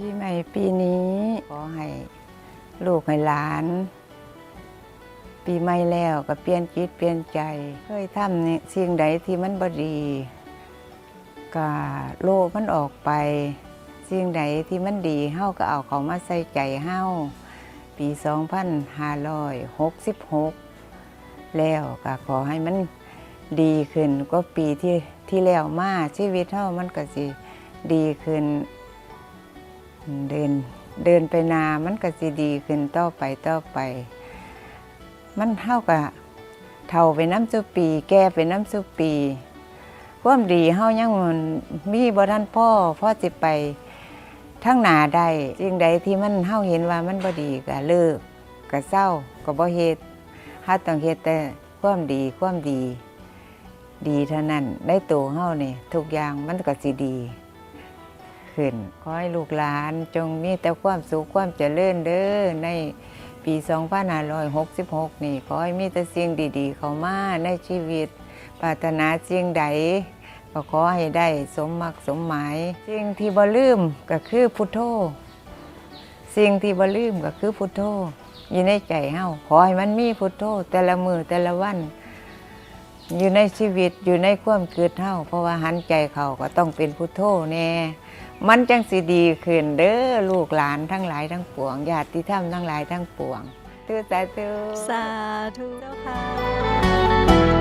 ปีใหม่ปีนี้ขอให้ลูกให้หลาน ปีใหม่แล้วก็เปลี่ยนจิตเปลี่ยนใจ เคยทำเนี่ยสิ่งใดที่มันบดีก็โลภมันออกไป สิ่งใดที่มันดีเฮาก็เอาเขามาใส่ใจเฮาปี 2566 แล้วก็ขอให้มันดีขึ้นก็ปีที่ที่แล้วมาชีวิตเฮามันก็สิดีขึ้น เดินเดินไปนามันก็สิดีขึ้นต่อไปต่อไป มันเท่ากับเท่าไปน้ำสุปี แก่ไปน้ำสุปีความดีเฮายังมันมีบ่ทันพ่อพ่อสิไปทั้งหนาได้สิ่งใดที่มันเฮาเห็นว่ามันบ่ดีก็เลิกก็เศร้าก็บ่เฮ็ดเฮาต้องเฮ็ดแต่ความดีความดี ดีเท่านั้นได้ตัวเฮานี่ทุกอย่างมันก็สิดี ขึ้น ขอให้ลูกหลานจงมีแต่ความสุขความเจริญเด้อในปี 2566 นี่ขอให้มีแต่สิ่งดีๆ เข้ามาในชีวิต ปรารถนาสิ่งใดก็ขอให้ได้สมมักสมหมาย สิ่งที่บ่ลืมก็คือพุทโธสิ่งที่บ่ลืมก็คือพุทโธอยู่ในใจเฮาขอให้มันมีพุทโธแต่ละมือแต่ละวัน อยู่ในชีวิตอยู่ในความเกิดเฮาเพราะว่าหันใจเขาก็ต้องเป็นพุทโธแน่ มันจังสิดีขึ้นเด้อลูกหลานทั้งหลายทั้งปวงญาติธรรมทั้งหลายทั้งปวงตื้อแต่ตื้อสาธุเจ้าค่ะ